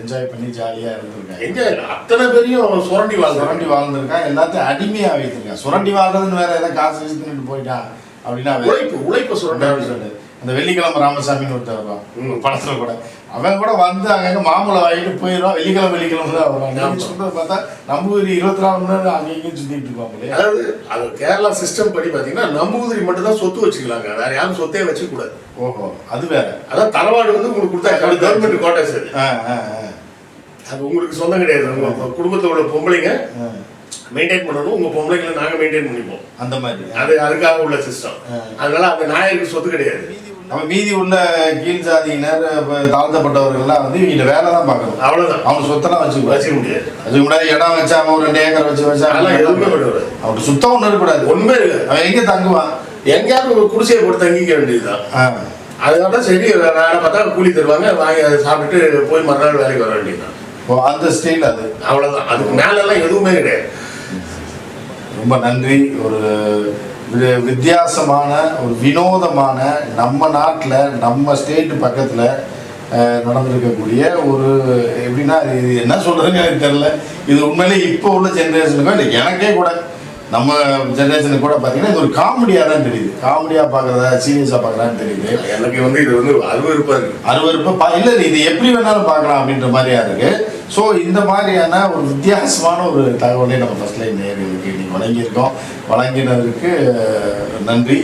என்ஜாய் பண்ணி ஜாலியாக இருந்திருக்காங்க எங்க அத்தனை பேரையும் சுரண்டி வாழ்றாங்க சுரண்டி வாழ்ந்திருக்கான் எல்லாத்தையும் அடிமையா வைத்திருக்கான் சுரண்டி வாழ்றதுன்னு வேற ஏதாவது காசு வச்சுட்டு போயிட்டான் அப்படின்னா. உழைப்பு உழைப்பு சுரண்டி சொல்லு. அந்த வெள்ளிக்கிழமை ராமசாமின்னு ஒருத்தர். படத்துல கூட அவன் கூட வந்து அங்கங்க மாம்பழம் வாங்கிட்டு போயிடுவான். வெள்ளிக்கிழமை வெள்ளிக்கிழமை தான் வருவான். நீங்க ஆமா. சொல்றது பார்த்தா நம்ம ஊர் இருபத்தி நாலு மணி நேரம் அங்கே இங்கேயும் சுத்திட்டு இருப்பாங்களே அதாவது அது கேரளா சிஸ்டம் படி பாத்தீங்கன்னா நம்பூதிரி மட்டும் தான் சொத்து வச்சுக்கலாங்க. வேற யாரும் சொத்தே வச்சுக்க கூடாது ஓஹோ அது வேற. அதான் தரவாடு வந்து உங்களுக்கு கொடுத்தா கவர்மெண்ட் கோட்டர்ஸ் அது. அது உங்களுக்கு சொந்தம் கிடையாது. உள்ள பொம்பளைங்க. மெயின்டைன் பண்ணணும். உங்க பொம்பளைங்களை நாங்க மெயின்டைன் பண்ணிப்போம். அந்த மாதிரி. அது அதுக்காக உள்ள சிஸ்டம். அதனால அந்த நாயருக்கு சொத்து கிடையாது. நம்ம மீதி உள்ள கீழ் ஜாதியினர் இப்ப தாழ்த்தப்பட்டவர்கள்லாம் வந்து இவங்க வேலை தான் பார்க்கணும். அவ்வளவுதான். அவங்க சொத்தெல்லாம் வச்சுக்க வச்சுக்க முடியாது. அதுக்கு முன்னாடி இடம் வச்சா அவன் ஒரு ரெண்டு ஏக்கர் வச்சு வச்சா எதுவுமே பண்ணக்கூடாது. அவனுக்கு சுத்தம் ஒன்று இருக்கக்கூடாது. ஒண்ணுமே இருக்காது அவன் எங்க தங்குவான்? எங்கேயாவது ஒரு குடிசையை போட்டு தங்கிக்க வேண்டியதுதான். அதனால சரி வேலை பார்த்தா கூலி தருவாங்க வாங்கி அதை சாப்பிட்டுட்டு போய் மறுநாள் வேலைக்கு வர வேண்டியதுதான். அந்த ஸ்டைல் அது. அவ்வளவுதான். அதுக்கு மேலெல்லாம் எதுவுமே கிடையாது. ரொம்ப நன்றி. ஒரு வித்தியாசமான ஒரு வினோதமான நம்ம நாட்டில் நம்ம ஸ்டேட் பக்கத்தில் நடந்திருக்கக்கூடிய ஒரு எப்படின்னா இது என்ன சொல்றதுன்னு எனக்கு தெரியல. இது உண்மையிலே இப்போ உள்ள ஜென்ரேஷனுக்கும் இல்லை எனக்கே கூட நம்ம ஜென்ரேஷனுக்கு கூட பார்த்தீங்கன்னா இது ஒரு காமெடியாக தான் தெரியுது. காமெடியாக பார்க்குறதா சீரியஸாக பார்க்குறான்னு தெரியுது. எனக்கு வந்து இது வந்து அருவருப்பா இருக்கு. அருவருப்பு பா இல்லை இது எப்படி வேணாலும் பார்க்கலாம் அப்படின்ற மாதிரியா இருக்கு. ஸோ இந்த மாதிரியான ஒரு வித்தியாசமான ஒரு தகவலை நம்ம ஃபர்ஸ்ட் லைன் நேர்களுக்கு இன்னைக்கு வழங்கியிருக்கோம். வழங்கினதுக்கு நன்றி.